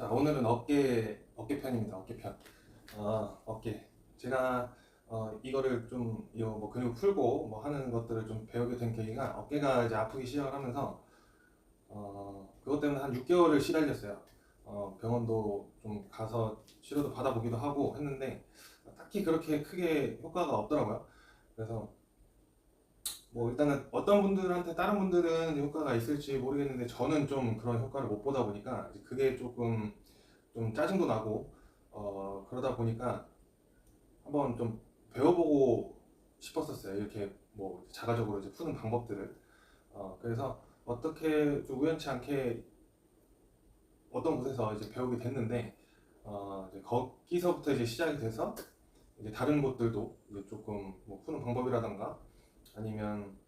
자, 오늘은 어깨 어깨 편입니다. 어깨 편. 어, 어깨. 제가 어, 이거를 좀 이거 뭐 근육 풀고 뭐 하는 것들을 좀 배우게 된 계기가 어깨가 이제 아프기 시작을 하면서 어, 그것 때문에 한 6개월을 시달렸어요. 어, 병원도 좀 가서 치료도 받아보기도 하고 했는데 딱히 그렇게 크게 효과가 없더라고요. 그래서 뭐 일단은 어떤 분들한테 다른 분들은 효과가 있을지 모르겠는데 저는 좀 그런 효과를 못 보다 보니까 그게 조금 좀 짜증도 나고 어 그러다 보니까 한번 좀 배워보고 싶었었어요. 이렇게 뭐 자가적으로 이제 푸는 방법들을 어 그래서 어떻게 좀 우연치 않게 어떤 곳에서 이제 배우게 됐는데 어 이제 거기서부터 이제 시작이 돼서 이제 다른 곳들도 이제 조금 뭐 푸는 방법이라던가 아니면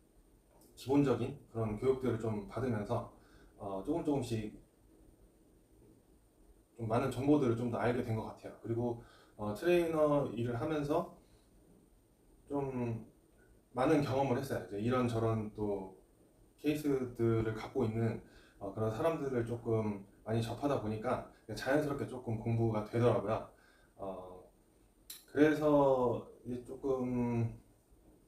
기본적인 그런 교육들을 좀 받으면서 어, 조금 조금씩 좀 많은 정보들을 좀 더 알게 된 것 같아요. 그리고 어, 트레이너 일을 하면서 좀 많은 경험을 했어요. 이제 이런 저런 또 케이스들을 갖고 있는 어, 그런 사람들을 조금 많이 접하다 보니까 자연스럽게 조금 공부가 되더라고요. 어, 그래서 조금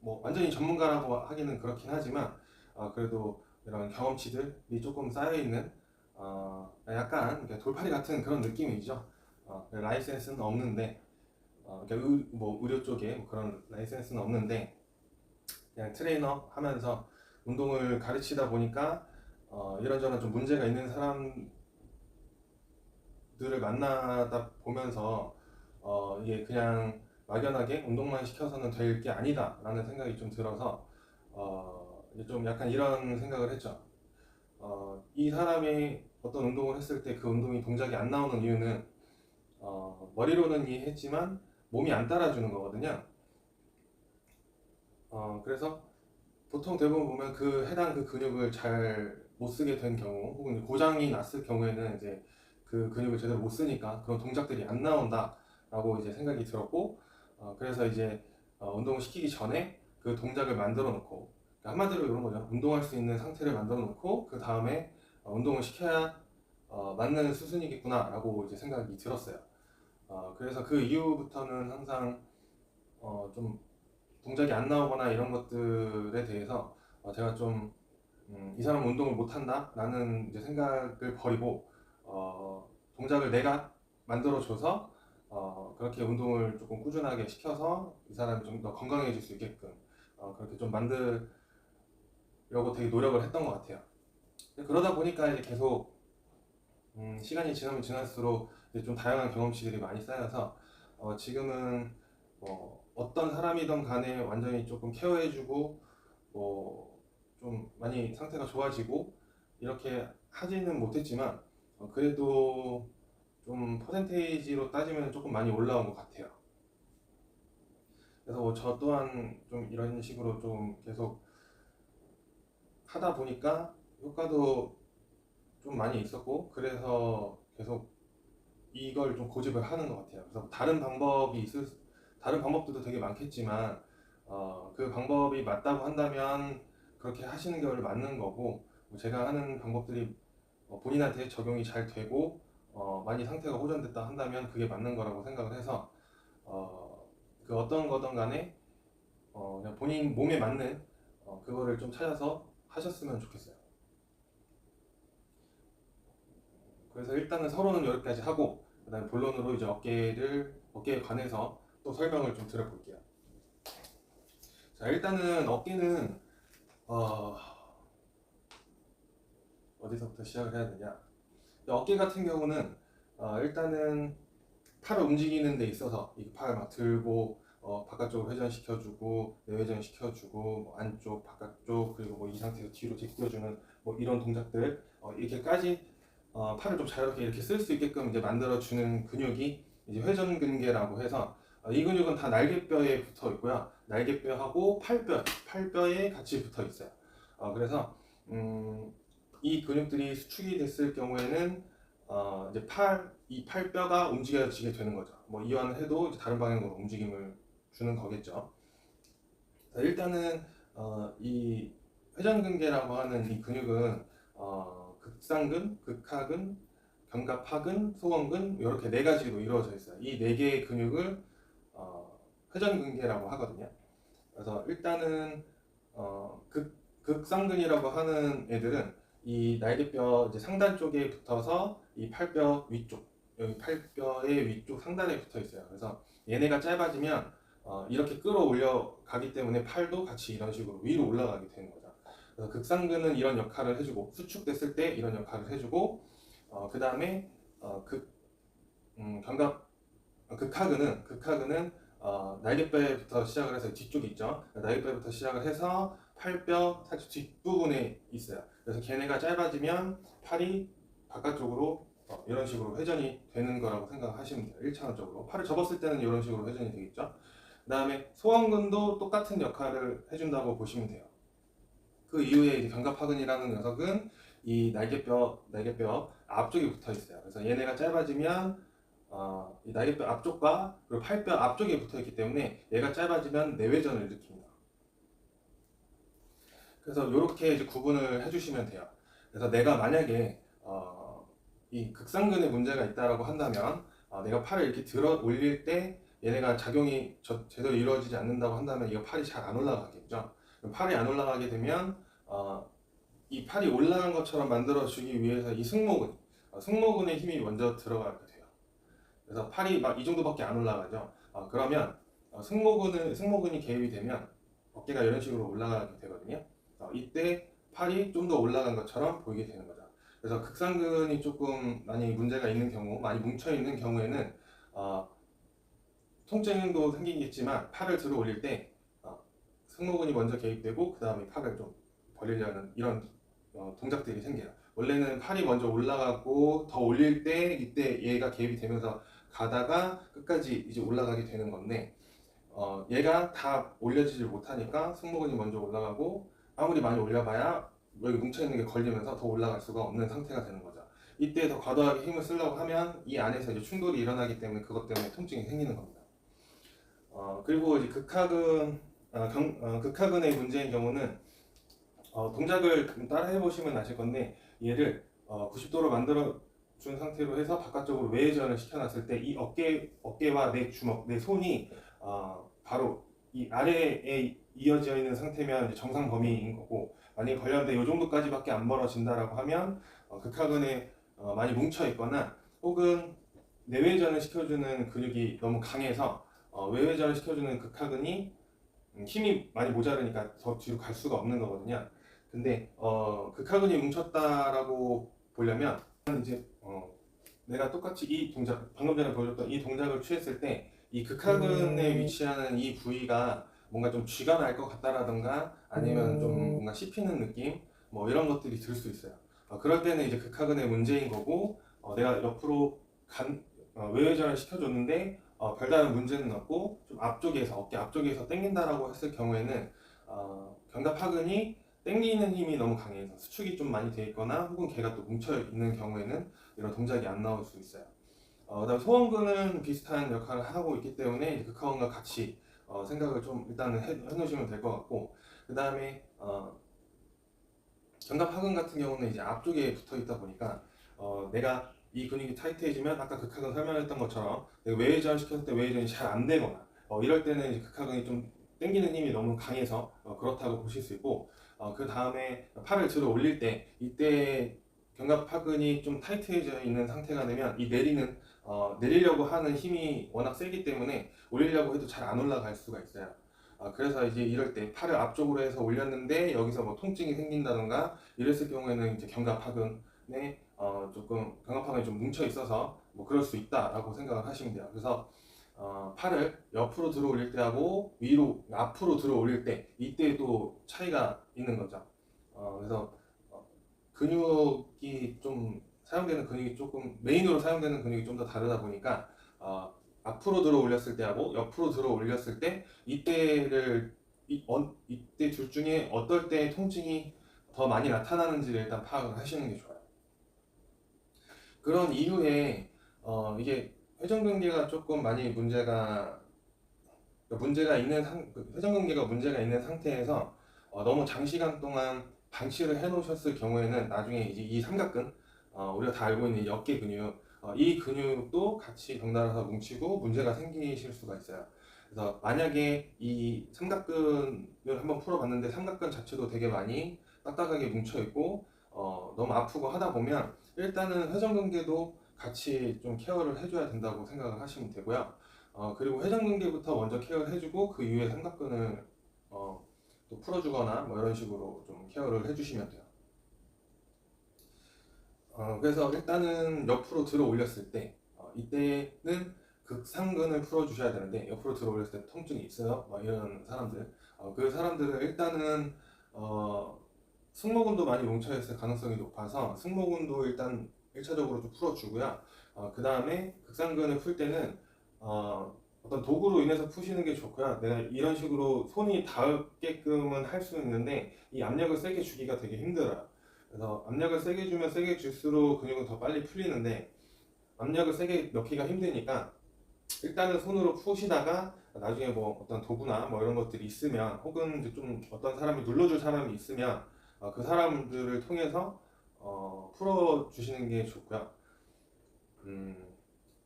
뭐 완전히 전문가라고 하기는 그렇긴 하지만 어, 그래도 이런 경험치들이 조금 쌓여 있는 어, 약간 돌팔이 같은 그런 느낌이죠. 어, 라이센스는 없는데 어, 의, 뭐 의료 쪽에 뭐 그런 라이센스는 없는데 그냥 트레이너 하면서 운동을 가르치다 보니까 어, 이런저런 좀 문제가 있는 사람들을 만나다 보면서 어, 이게 그냥 막연하게 운동만 시켜서는 될 게 아니다라는 생각이 좀 들어서 어, 좀 약간 이런 생각을 했죠. 어, 이 사람이 어떤 운동을 했을 때 그 운동이 동작이 안 나오는 이유는 어, 머리로는 이해했지만 몸이 안 따라주는 거거든요. 어, 그래서 보통 대부분 보면 그 해당 그 근육을 잘 못 쓰게 된 경우 혹은 고장이 났을 경우에는 이제 그 근육을 제대로 못 쓰니까 그런 동작들이 안 나온다라고 이제 생각이 들었고 어, 그래서 이제 어, 운동을 시키기 전에 그 동작을 만들어 놓고 그러니까 한마디로 이런 거죠. 운동할 수 있는 상태를 만들어 놓고 그 다음에 어, 운동을 시켜야 어, 맞는 수순이겠구나라고 이제 생각이 들었어요. 어, 그래서 그 이후부터는 항상 어, 좀 동작이 안 나오거나 이런 것들에 대해서 어, 제가 좀 음, 이 사람은 운동을 못 한다 라는 이제 생각을 버리고 어, 동작을 내가 만들어 줘서 어, 그렇게 운동을 조금 꾸준하게 시켜서 이 사람이 좀 더 건강해질 수 있게끔 어, 그렇게 좀 만들려고 되게 노력을 했던 것 같아요. 그러다 보니까 이제 계속 음, 시간이 지나면 지날수록 좀 다양한 경험치들이 많이 쌓여서 어, 지금은 뭐 어떤 사람이든 간에 완전히 조금 케어해주고 뭐 좀 많이 상태가 좋아지고 이렇게 하지는 못했지만 어, 그래도 좀 퍼센테이지로 따지면 조금 많이 올라온 것 같아요. 그래서 뭐저 또한 좀 이런 식으로 좀 계속 하다 보니까 효과도 좀 많이 있었고 그래서 계속 이걸 좀 고집을 하는 것 같아요. 그래서 다른 방법이 있을 수- 다른 방법들도 되게 많겠지만 어, 그 방법이 맞다고 한다면 그렇게 하시는 게 맞는 거고 뭐 제가 하는 방법들이 어, 본인한테 적용이 잘 되고 어, 많이 상태가 호전됐다 한다면 그게 맞는 거라고 생각을 해서 어, 그 어떤 거든 간에 어, 그냥 본인 몸에 맞는 어, 그거를 좀 찾아서 하셨으면 좋겠어요. 그래서 일단은 서로는 여기까지 하고 그다음에 본론으로 이제 어깨를 어깨에 관해서 또 설명을 좀 드려볼게요. 자 일단은 어깨는 어, 어디서부터 시작을 해야 되냐? 어깨 같은 경우는 어, 일단은 팔을 움직이는 데 있어서 이팔막 들고 어, 바깥쪽으로 회전시켜주고 내회전 시켜주고 뭐 안쪽 바깥쪽 그리고 뭐 이 상태에서 뒤로 제껴주는 뭐 이런 동작들 어, 이렇게까지 어, 팔을 좀 자유롭게 이렇게 쓸 수 있게끔 이제 만들어주는 근육이 이제 회전근개라고 해서 어, 이 근육은 다 날개뼈에 붙어 있고요. 날개뼈하고 팔뼈, 팔뼈에 같이 붙어 있어요. 어, 그래서 음, 이 근육들이 수축이 됐을 경우에는 어, 이제 팔, 이 팔뼈가 움직여지게 되는 거죠. 뭐 이완을 해도 다른 방향으로 움직임을 주는 거겠죠. 자, 일단은 어, 이 회전근개라고 하는 이 근육은 어, 극상근, 극하근, 견갑하근, 소원근 이렇게 네 가지로 이루어져 있어요. 이 네 개의 근육을 어, 회전근개라고 하거든요. 그래서 일단은 어, 극, 극상근이라고 하는 애들은 이 날개뼈 이제 상단 쪽에 붙어서 이 팔뼈 위쪽 여기 팔뼈의 위쪽 상단에 붙어 있어요. 그래서 얘네가 짧아지면 어, 이렇게 끌어올려 가기 때문에 팔도 같이 이런 식으로 위로 올라가게 되는 거죠. 그래서 극상근은 이런 역할을 해주고 수축됐을 때 이런 역할을 해주고 어, 그 다음에 어, 극 음, 견갑 어, 극하근은 극하근은 어, 날개뼈부터 시작을 해서 뒤쪽에 있죠. 날개뼈부터 시작을 해서 팔뼈 살짝 뒷부분에 있어요. 그래서 걔네가 짧아지면 팔이 바깥쪽으로 어, 이런 식으로 회전이 되는 거라고 생각하시면 돼요. 1차원적으로. 팔을 접었을 때는 이런 식으로 회전이 되겠죠. 그 다음에 소원근도 똑같은 역할을 해준다고 보시면 돼요. 그 이후에 견갑하근이라는 녀석은 이 날개뼈, 날개뼈 앞쪽에 붙어 있어요. 그래서 얘네가 짧아지면 어, 이 날개뼈 앞쪽과 그리고 팔뼈 앞쪽에 붙어 있기 때문에 얘가 짧아지면 내외전을 일으킵니다. 그래서 이렇게 이제 구분을 해주시면 돼요. 그래서 내가 만약에 어, 이 극상근에 문제가 있다라고 한다면 어, 내가 팔을 이렇게 들어 올릴 때 얘네가 작용이 저- 제대로 이루어지지 않는다고 한다면 이거 팔이 잘 안 올라가겠죠. 팔이 안 올라가게 되면 어, 이 팔이 올라간 것처럼 만들어 주기 위해서 이 승모근, 어, 승모근의 힘이 먼저 들어가게 돼요. 그래서 팔이 막 이 정도밖에 안 올라가죠. 어, 그러면 어, 승모근을 승모근이 개입이 되면 어깨가 이런 식으로 올라가게 되거든요. 어, 이때 팔이 좀 더 올라간 것처럼 보이게 되는 거죠. 그래서 극상근이 조금 많이 문제가 있는 경우, 많이 뭉쳐 있는 경우에는 어, 통증도 생기겠지만 팔을 들어 올릴 때 어, 승모근이 먼저 개입되고 그 다음에 팔을 좀 벌리려는 이런 어, 동작들이 생겨요. 원래는 팔이 먼저 올라가고 더 올릴 때 이때 얘가 개입이 되면서 가다가 끝까지 이제 올라가게 되는 건데 어, 얘가 다 올려지지 못하니까 승모근이 먼저 올라가고 아무리 많이 올려봐야 여기 뭉쳐있는 게 걸리면서 더 올라갈 수가 없는 상태가 되는 거죠. 이때 더 과도하게 힘을 쓰려고 하면 이 안에서 이제 충돌이 일어나기 때문에 그것 때문에 통증이 생기는 겁니다. 어, 그리고 이제 극하근, 어, 경- 어, 극하근의 문제인 경우는 어, 동작을 따라 해보시면 아실 건데 얘를 어, 90도로 만들어 준 상태로 해서 바깥쪽으로 외회전을 시켜놨을 때 이 어깨 어깨와 내 주먹, 내 손이 어, 바로 이 아래에 이어져 있는 상태면 정상 범위인 거고 만약에 걸렸는데 이 정도까지밖에 안 멀어진다라고 하면 어, 극하근에 어, 많이 뭉쳐 있거나 혹은 내외전을 시켜주는 근육이 너무 강해서 어, 외회전을 시켜주는 극하근이 음, 힘이 많이 모자르니까 더 뒤로 갈 수가 없는 거거든요. 근데 어, 극하근이 뭉쳤다라고 보려면 이제 어, 내가 똑같이 이 동작 방금 전에 보여줬던 이 동작을 취했을 때이 극하근에 음. 위치하는 이 부위가 뭔가 좀 쥐가 날 것 같다라던가 아니면 좀 음. 뭔가 씹히는 느낌 뭐 이런 것들이 들 수 있어요. 어, 그럴 때는 이제 극하근의 문제인 거고 어, 내가 옆으로 간 어, 외회전을 시켜줬는데 어, 별다른 문제는 없고 좀 앞쪽에서 어깨 앞쪽에서 당긴다라고 했을 경우에는 어, 견갑하근이 당기는 힘이 너무 강해서 수축이 좀 많이 돼 있거나 혹은 걔가 또 뭉쳐 있는 경우에는 이런 동작이 안 나올 수 있어요. 어, 그다음 소원근은 비슷한 역할을 하고 있기 때문에 이제 극하근과 같이 어, 생각을 좀 일단은 해, 해놓으시면 될 것 같고 그 다음에 어, 견갑하근 같은 경우는 이제 앞쪽에 붙어 있다 보니까 어, 내가 이 근육이 타이트해지면 아까 극하근 설명했던 것처럼 내가 외회전 시켰을 때 외회전이 잘 안 되거나 어, 이럴 때는 극하근이 좀 당기는 힘이 너무 강해서 어, 그렇다고 보실 수 있고 어, 그 다음에 팔을 들어 올릴 때 이때 견갑하근이 좀 타이트해져 있는 상태가 되면 이 내리는 어, 내리려고 하는 힘이 워낙 세기 때문에 올리려고 해도 잘 안 올라갈 수가 있어요. 아, 그래서 이제 이럴 때 팔을 앞쪽으로 해서 올렸는데 여기서 뭐 통증이 생긴다던가 이랬을 경우에는 이제 견갑하근에 어, 조금 견갑하근이 좀 뭉쳐 있어서 뭐 그럴 수 있다라고 생각을 하시면 돼요. 그래서 어, 팔을 옆으로 들어 올릴 때하고 위로 앞으로 들어 올릴 때 이때 또 차이가 있는 거죠. 어, 그래서 어, 근육이 좀 사용되는 근육이 조금 메인으로 사용되는 근육이 좀 더 다르다 보니까 어, 앞으로 들어 올렸을 때하고 옆으로 들어 올렸을 때 이때를 이, 어, 이때 둘 중에 어떨 때 통증이 더 많이 나타나는지를 일단 파악을 하시는 게 좋아요. 그런 이후에 어, 이게 회전근개가 조금 많이 문제가 문제가 있는 상그 회전근개가 문제가 있는 상태에서 어, 너무 장시간 동안 방치를 해놓으셨을 경우에는 나중에 이제 이 삼각근 어, 우리가 다 알고 있는 이 어깨 근육, 어, 이 근육도 같이 덩달아서 뭉치고 문제가 생기실 수가 있어요. 그래서 만약에 이 삼각근을 한번 풀어봤는데 삼각근 자체도 되게 많이 딱딱하게 뭉쳐 있고 어, 너무 아프고 하다 보면 일단은 회전근개도 같이 좀 케어를 해줘야 된다고 생각을 하시면 되고요. 어, 그리고 회전근개부터 먼저 케어를 해주고 그 이후에 삼각근을 어, 또 풀어주거나 뭐 이런 식으로 좀 케어를 해주시면 돼요. 어, 그래서 일단은 옆으로 들어 올렸을 때 어, 이때는 극상근을 풀어주셔야 되는데 옆으로 들어 올렸을 때 통증이 있어요. 뭐 이런 사람들 어, 그 사람들은 일단은 어, 승모근도 많이 뭉쳐있을 가능성이 높아서 승모근도 일단 1차적으로 좀 풀어주고요. 어, 그 다음에 극상근을 풀 때는 어, 어떤 도구로 인해서 푸시는 게 좋고요. 내가 이런 식으로 손이 닿게끔은 할 수 있는데 이 압력을 세게 주기가 되게 힘들어요. 그래서 압력을 세게 주면 세게 줄수록 근육은 더 빨리 풀리는데 압력을 세게 넣기가 힘드니까 일단은 손으로 푸시다가 나중에 뭐 어떤 도구나 뭐 이런 것들이 있으면 혹은 좀 어떤 사람이 눌러줄 사람이 있으면 어, 그 사람들을 통해서 어, 풀어주시는 게 좋고요. 음,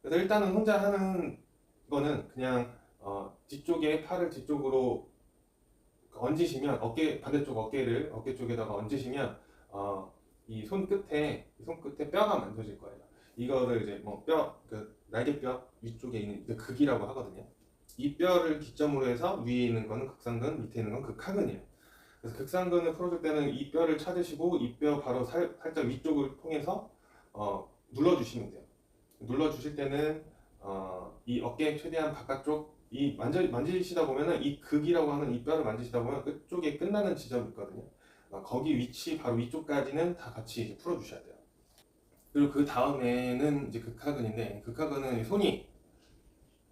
그래서 일단은 혼자 하는 거는 그냥 어, 뒤쪽에 팔을 뒤쪽으로 얹으시면 어깨 반대쪽 어깨를 어깨 쪽에다가 얹으시면 어, 이 손 끝에 이 손 끝에 뼈가 만들어질 거예요. 이거를 이제 뭐 뼈 그 날개뼈 위쪽에 있는 그 극이라고 하거든요. 이 뼈를 기점으로 해서 위에 있는 거는 극상근, 밑에 있는 건 극하근이에요. 그래서 극상근을 풀어줄 때는 이 뼈를 찾으시고 이 뼈 바로 살, 살짝 위쪽을 통해서 어, 눌러주시면 돼요. 눌러주실 때는 어, 이 어깨 최대한 바깥쪽 이 만져 만지시다 보면은 이 극이라고 하는 이 뼈를 만지시다 보면 끝쪽에 끝나는 지점이 있거든요. 어, 거기 위치 바로 위쪽까지는 다 같이 풀어주셔야 돼요. 그리고 그 다음에는 이제 극하근인데 극하근은 손이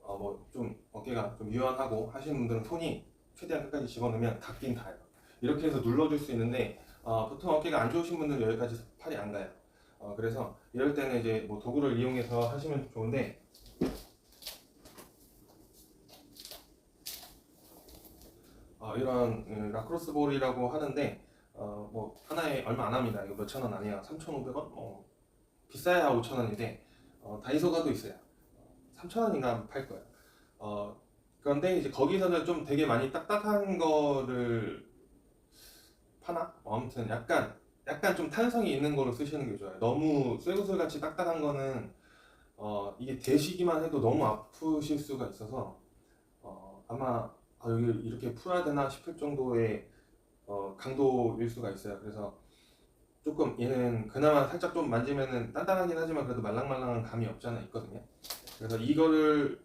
어, 뭐 좀 어깨가 좀 유연하고 하시는 분들은 손이 최대한 끝까지 집어넣으면 닿긴 닿아요. 이렇게 해서 눌러줄 수 있는데 어, 보통 어깨가 안 좋으신 분들은 여기까지 팔이 안 가요. 어, 그래서 이럴 때는 이제 뭐 도구를 이용해서 하시면 좋은데 어, 이런 음, 라크로스 볼이라고 하는데 어, 뭐 하나에 얼마 안 합니다. 이거 몇천 원 아니야. 3,500원? 뭐 비싸야 5천 원인데 어, 다이소 가도 있어요. 3천 원인가 팔 거예요. 어, 그런데 이제 거기서는 좀 되게 많이 딱딱한 거를 파나? 뭐 아무튼 약간 약간 좀 탄성이 있는 거로 쓰시는 게 좋아요. 너무 쇠구슬 같이 딱딱한 거는 어, 이게 대시기만 해도 너무 아프실 수가 있어서 어, 아마 아, 여기 이렇게 풀어야 되나 싶을 정도의 어, 강도일 수가 있어요. 그래서 조금 얘는 그나마 살짝 좀 만지면은 단단하긴 하지만 그래도 말랑말랑한 감이 없지 않아 있거든요. 그래서 이거를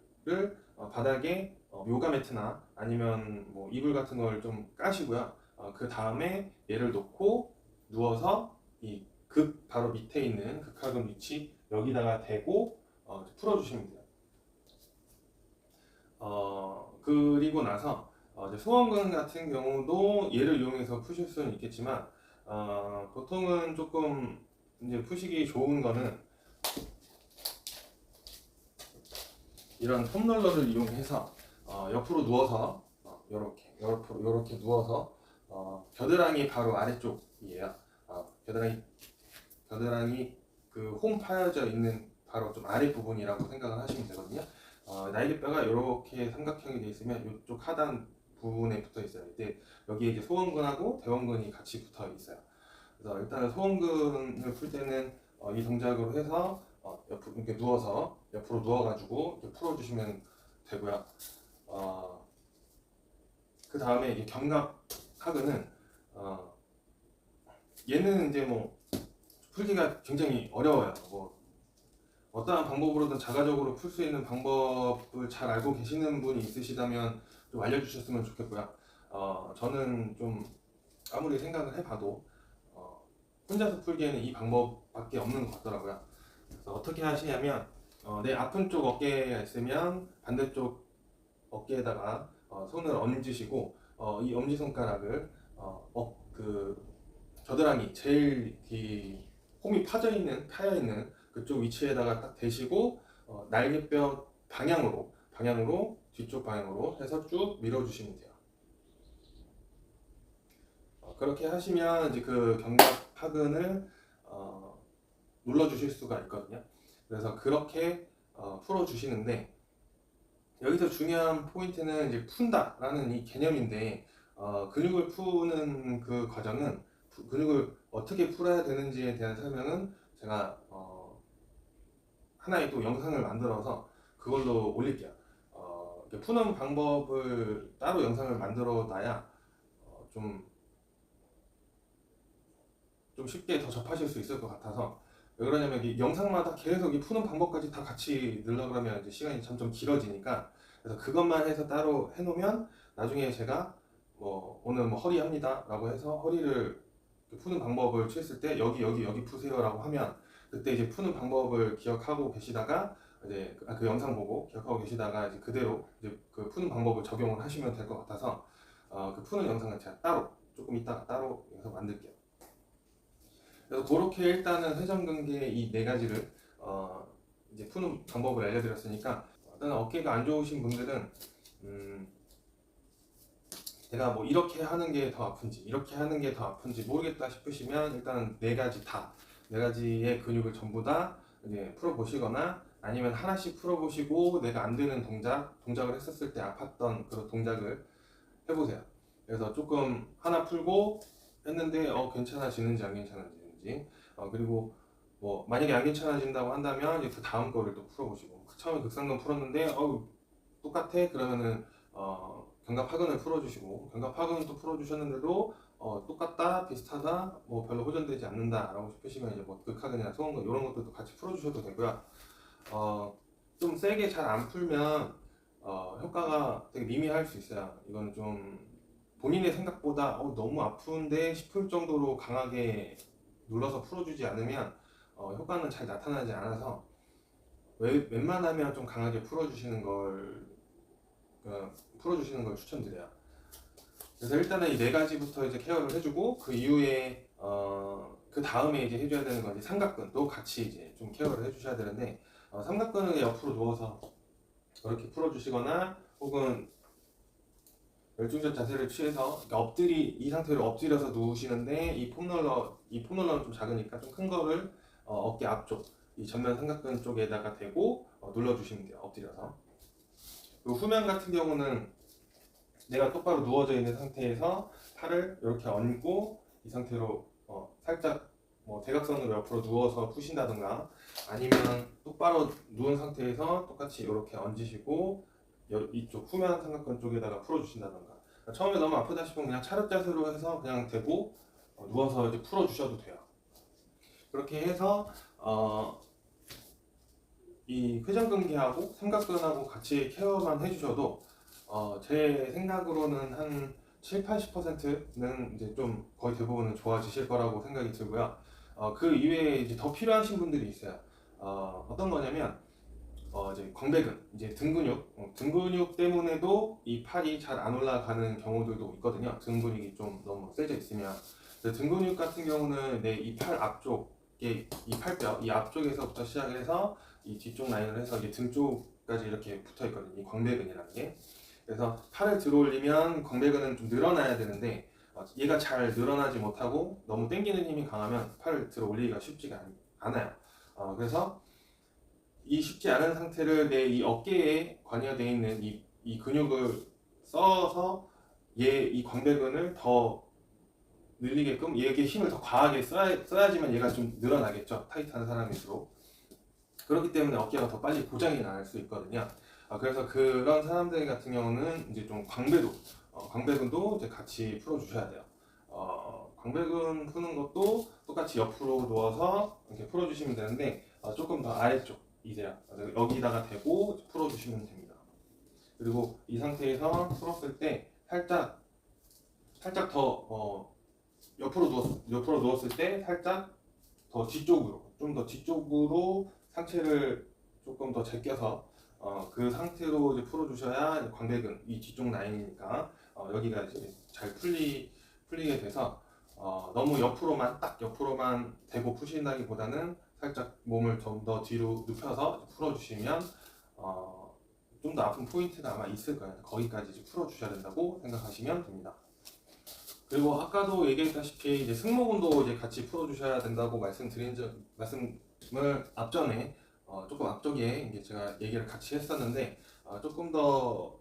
어, 바닥에 어, 요가 매트나 아니면 뭐 이불 같은 걸 좀 까시고요. 어, 그 다음에 얘를 놓고 누워서 이 극 바로 밑에 있는 극하근 위치 여기다가 대고 어, 풀어주시면 돼요. 어, 그리고 나서 어, 이제 소원근 같은 경우도 얘를 이용해서 푸실 수는 있겠지만 어, 보통은 조금 이제 푸시기 좋은 거는 이런 폼롤러를 이용해서 어, 옆으로 누워서 어, 요렇게 옆으로 요렇게 누워서 어, 겨드랑이 바로 아래쪽이에요. 어, 겨드랑이 겨드랑이 그 홈 파여져 있는 바로 좀 아래 부분이라고 생각을 하시면 되거든요. 어, 날개뼈가 이렇게 삼각형이 되어 있으면 이쪽 하단 부분에 붙어 있어요. 이때 여기에 이제 소원근하고 대원근이 같이 붙어 있어요. 그래서 일단은 소원근을 풀 때는 어, 이 동작으로 해서 어, 옆으로 이렇게 누워서 옆으로 누워가지고 풀어주시면 되고요. 어, 그 다음에 이게 견갑 하근은 어, 얘는 이제 뭐 풀기가 굉장히 어려워요. 뭐 어떠한 방법으로든 자가적으로 풀 수 있는 방법을 잘 알고 계시는 분이 있으시다면 좀 알려주셨으면 좋겠고요. 어, 저는 좀 아무리 생각을 해봐도 어, 혼자서 풀기에는 이 방법밖에 없는 것 같더라고요. 그래서 어떻게 하시냐면 어, 내 아픈 쪽 어깨가 있으면 반대쪽 어깨에다가 어, 손을 얹으시고 어, 이 엄지 손가락을 어, 어, 그 겨드랑이 제일 이 홈이 파져 있는 파여 있는 그쪽 위치에다가 딱 대시고 어, 날개뼈 방향으로 방향으로 뒤쪽 방향으로 해서 쭉 밀어주시면 돼요. 어, 그렇게 하시면 이제 그 견갑 파근을 어, 눌러주실 수가 있거든요. 그래서 그렇게 어, 풀어주시는데 여기서 중요한 포인트는 이제 푼다라는 이 개념인데 어, 근육을 푸는 그 과정은 푸- 근육을 어떻게 풀어야 되는지에 대한 설명은 제가 어, 하나의 또 영상을 만들어서 그걸로 올릴게요. 푸는 방법을 따로 영상을 만들어 놔야 어, 좀, 좀 쉽게 더 접하실 수 있을 것 같아서. 왜 그러냐면 이 영상마다 계속 이 푸는 방법까지 다 같이 넣으려 그러면 이제 시간이 점점 길어지니까. 그래서 그것만 해서 따로 해놓으면 나중에 제가 뭐 오늘 뭐 허리 합니다 라고 해서 허리를 푸는 방법을 취했을 때 여기 여기 여기 푸세요 라고 하면 그때 이제 푸는 방법을 기억하고 계시다가 이제 그, 아, 그 영상 보고 기억하고 계시다가 이제 그대로 이제 그 푸는 방법을 적용을 하시면 될 것 같아서 어, 그 푸는 영상은 제가 따로 조금 이따가 따로 해서 만들게요. 그래서 그렇게 일단은 회전근개 이 네 가지를 어, 이제 푸는 방법을 알려드렸으니까 일단 어깨가 안 좋으신 분들은 음, 내가 뭐 이렇게 하는 게 더 아픈지 이렇게 하는 게 더 아픈지 모르겠다 싶으시면 일단 네 가지 다 네 가지의 근육을 전부 다 이제 풀어 보시거나 아니면 하나씩 풀어 보시고 내가 안 되는 동작 동작을 했었을 때 아팠던 그런 동작을 해보세요. 그래서 조금 하나 풀고 했는데 어 괜찮아지는지 안 괜찮아지는지. 어 그리고 뭐 만약에 안 괜찮아진다고 한다면 이제 그 다음 거를 또 풀어보시고. 그 처음에 극상근 풀었는데 어 똑같아? 그러면은 어 견갑하근을 풀어주시고. 견갑하근 또 풀어주셨는데도 어 똑같다 비슷하다 뭐 별로 호전되지 않는다라고 싶으시면 이제 뭐 극하근이나 소원근 이런 것들도 같이 풀어주셔도 되고요 어 좀 세게 잘 안 풀면 어 효과가 되게 미미할 수 있어요 이거는 좀 본인의 생각보다 어, 너무 아픈데 싶을 정도로 강하게 눌러서 풀어주지 않으면 어, 효과는 잘 나타나지 않아서 왜, 웬만하면 좀 강하게 풀어주시는 걸 어, 풀어주시는 걸 추천드려요. 그래서 일단은 이 네 가지부터 이제 케어를 해주고 그 이후에 어, 그 다음에 이제 해줘야 되는 건 이제 삼각근도 같이 이제 좀 케어를 해주셔야 되는데 어, 삼각근은 옆으로 누워서 이렇게 풀어주시거나 혹은 열중전 자세를 취해서 그러니까 엎드리 이 상태로 엎드려서 누우시는데 이 폼롤러 이 폼롤러는 좀 작으니까 좀 큰 거를 어, 어깨 앞쪽 이 전면 삼각근 쪽에다가 대고 어, 눌러주시면 돼요 엎드려서. 그리고 후면 같은 경우는 내가 똑바로 누워져 있는 상태에서 팔을 이렇게 얹고 이 상태로 어, 살짝 뭐 대각선으로 옆으로 누워서 푸신다든가 아니면 똑바로 누운 상태에서 똑같이 이렇게 얹으시고 여- 이쪽 후면 삼각근 쪽에다가 풀어주신다던가. 처음에 너무 아프다 싶으면 그냥 차렷 자세로 해서 그냥 대고 어, 누워서 이제 풀어주셔도 돼요. 그렇게 해서 어, 이 회전근개하고 삼각근하고 같이 케어만 해주셔도 어, 제 생각으로는 한 7, 80%는 이제 좀 거의 대부분은 좋아지실 거라고 생각이 들고요 어, 그 이외에 이제 더 필요하신 분들이 있어요. 어, 어떤 거냐면 어 이제 광배근 이제 등 근육. 어, 등 근육 때문에도 이 팔이 잘 안 올라가는 경우들도 있거든요. 등 근육이 좀 너무 세져 있으면. 그래서 등 근육 같은 경우는 내 이 팔 앞쪽에 이 팔뼈 이 앞쪽에서부터 시작을 해서 이 뒤쪽 라인을 해서 이제 등 쪽까지 이렇게 붙어 있거든요. 이 광배근이라는 게. 그래서 팔을 들어 올리면 광배근은 좀 늘어나야 되는데 어, 얘가 잘 늘어나지 못하고 너무 당기는 힘이 강하면 팔을 들어 올리기가 쉽지가 않- 않아요. 어, 그래서 이 쉽지 않은 상태를 내 이 어깨에 관여되어 있는 이, 이 근육을 써서 얘 이 광배근을 더 늘리게끔 얘에게 힘을 더 과하게 써야, 써야지만 얘가 좀 늘어나겠죠. 타이트한 사람일수록. 그렇기 때문에 어깨가 더 빨리 고장이 날 수 있거든요 아, 그래서 그런 사람들 같은 경우는 이제 좀 광배도 어, 광배근도 이제 같이 풀어주셔야 돼요 어, 광배근 푸는 것도 똑같이 옆으로 누워서 이렇게 풀어주시면 되는데 어, 조금 더 아래쪽 이제야 여기다가 대고 풀어주시면 됩니다. 그리고 이 상태에서 풀었을 때 살짝 살짝 더 어, 옆으로 누웠 옆으로 누웠을 때 살짝 더 뒤쪽으로 좀 더 뒤쪽으로 상체를 조금 더 제껴서 어, 그 상태로 이제 풀어주셔야 광배근 이 뒤쪽 라인이니까 어, 여기가 이제 잘 풀리 풀리게 돼서 어, 너무 옆으로만 딱 옆으로만 대고 푸신다기보다는 살짝 몸을 좀 더 뒤로 눕혀서 풀어주시면 어, 좀 더 아픈 포인트가 아마 있을 거예요. 거기까지 풀어주셔야 된다고 생각하시면 됩니다. 그리고 아까도 얘기했다시피 이제 승모근도 이제 같이 풀어주셔야 된다고 말씀드린 적, 을 앞전에 어, 조금 앞쪽에 이제 제가 얘기를 같이 했었는데 어, 조금 더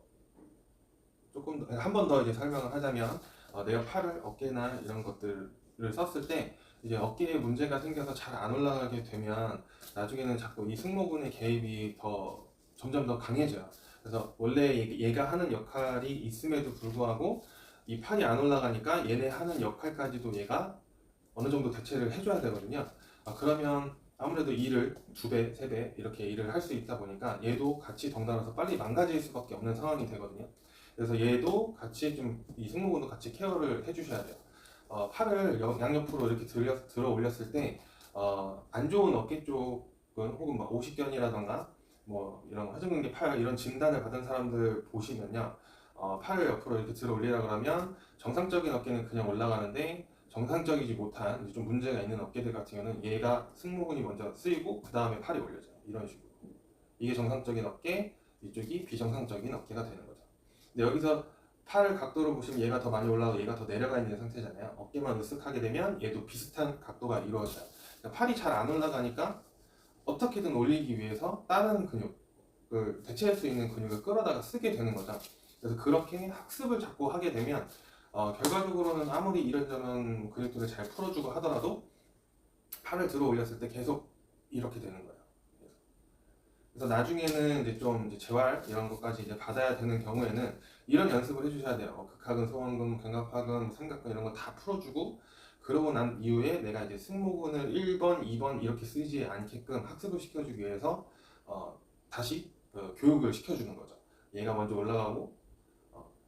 조금 한 번 더 이제 설명을 하자면 어, 내가 팔을 어깨나 이런 것들을 썼을 때 이제 어깨에 문제가 생겨서 잘 안 올라가게 되면 나중에는 자꾸 이 승모근의 개입이 더 점점 더 강해져요. 그래서 원래 얘- 얘가 하는 역할이 있음에도 불구하고 이 팔이 안 올라가니까 얘네 하는 역할까지도 얘가 어느 정도 대체를 해줘야 되거든요. 아, 그러면 아무래도 일을 두 배, 세 배 이렇게 일을 할 수 있다 보니까 얘도 같이 덩달아서 빨리 망가질 수밖에 없는 상황이 되거든요. 그래서 얘도 같이 좀 이 승모근도 같이 케어를 해주셔야 돼요. 어, 팔을 여- 양옆으로 이렇게 들려, 들어 올렸을 때, 어, 안 좋은 어깨 쪽은 혹은 막 오십견이라던가 뭐 이런 화전근개 팔 이런 진단을 받은 사람들 보시면요, 어, 팔을 옆으로 이렇게 들어 올리라 그러면 정상적인 어깨는 그냥 올라가는데 정상적이지 못한 좀 문제가 있는 어깨들 같은 경우는 얘가 승모근이 먼저 쓰이고 그 다음에 팔이 올려져요. 이런 식으로. 이게 정상적인 어깨, 이쪽이 비정상적인 어깨가 되는 거죠. 근데 여기서 팔 각도를 보시면 얘가 더 많이 올라가고 얘가 더 내려가 있는 상태잖아요. 어깨만 으쓱하게 되면 얘도 비슷한 각도가 이루어져요. 그러니까 팔이 잘 안 올라가니까 어떻게든 올리기 위해서 다른 근육을 대체할 수 있는 근육을 끌어다가 쓰게 되는 거죠. 그래서 그렇게 학습을 자꾸 하게 되면 어, 결과적으로는 아무리 이런저런 근육들을 잘 풀어주고 하더라도 팔을 들어 올렸을 때 계속 이렇게 되는 거예요. 그래서 나중에는 이제 좀 이제 재활 이런 것까지 이제 받아야 되는 경우에는 이런 연습을 해주셔야 돼요. 어, 극하근, 소원근, 견갑하근, 삼각근 이런 거 다 풀어주고 그러고 난 이후에 내가 이제 승모근을 1번, 2번 이렇게 쓰지 않게끔 학습을 시켜주기 위해서 어, 다시 어, 교육을 시켜주는 거죠. 얘가 먼저 올라가고 어,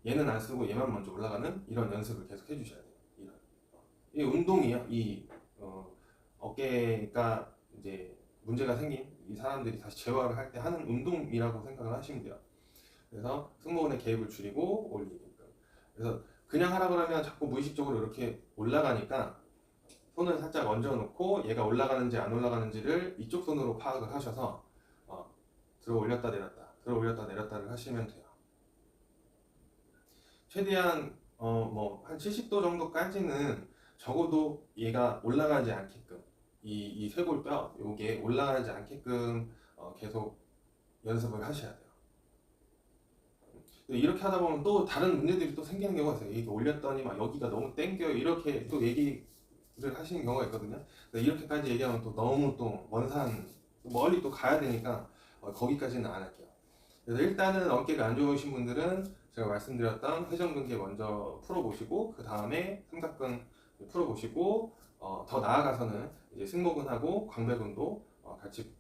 얘는 안 쓰고 얘만 먼저 올라가는 이런 연습을 계속 해주셔야 돼요. 이런. 어, 이 운동이에요. 이 어, 어깨가 이제 문제가 생긴 이 사람들이 다시 재활을 할 때 하는 운동이라고 생각을 하시면 돼요. 그래서 승모근의 개입을 줄이고 올리게끔. 그래서 그냥 하라 그러면 자꾸 무의식적으로 이렇게 올라가니까 손을 살짝 얹어 놓고 얘가 올라가는지 안 올라가는지를 이쪽 손으로 파악을 하셔서 어, 들어 올렸다 내렸다 들어 올렸다 내렸다를 하시면 돼요. 최대한 어, 뭐 한 70도 정도까지는 적어도 얘가 올라가지 않게끔 이, 이 쇄골뼈 요게 올라가지 않게끔 어, 계속 연습을 하셔야 돼요. 이렇게 하다 보면 또 다른 문제들이 또 생기는 경우가 있어요. 이게 올렸더니 막 여기가 너무 땡겨요. 이렇게 또 얘기를 하시는 경우가 있거든요. 이렇게까지 얘기하면 또 너무 또 먼산 멀리 또 가야 되니까 어, 거기까지는 안 할게요. 그래서 일단은 어깨가 안 좋으신 분들은 제가 말씀드렸던 회전근개 먼저 풀어보시고 그 다음에 삼각근 풀어보시고 어, 더 나아가서는 이제 승모근하고 광배근도 어, 같이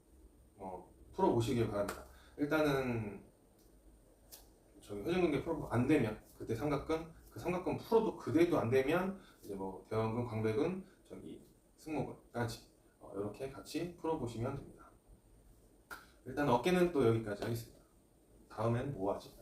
어, 풀어보시길 바랍니다. 일단은 저기 회전근개 풀어 안 되면 그때 삼각근 그 삼각근 풀어도 그대도 안 되면 이제 뭐 대원근, 광배근, 저기 승모근까지 어, 이렇게 같이 풀어보시면 됩니다. 일단 어깨는 또 여기까지 하겠습니다. 다음엔 뭐 하지?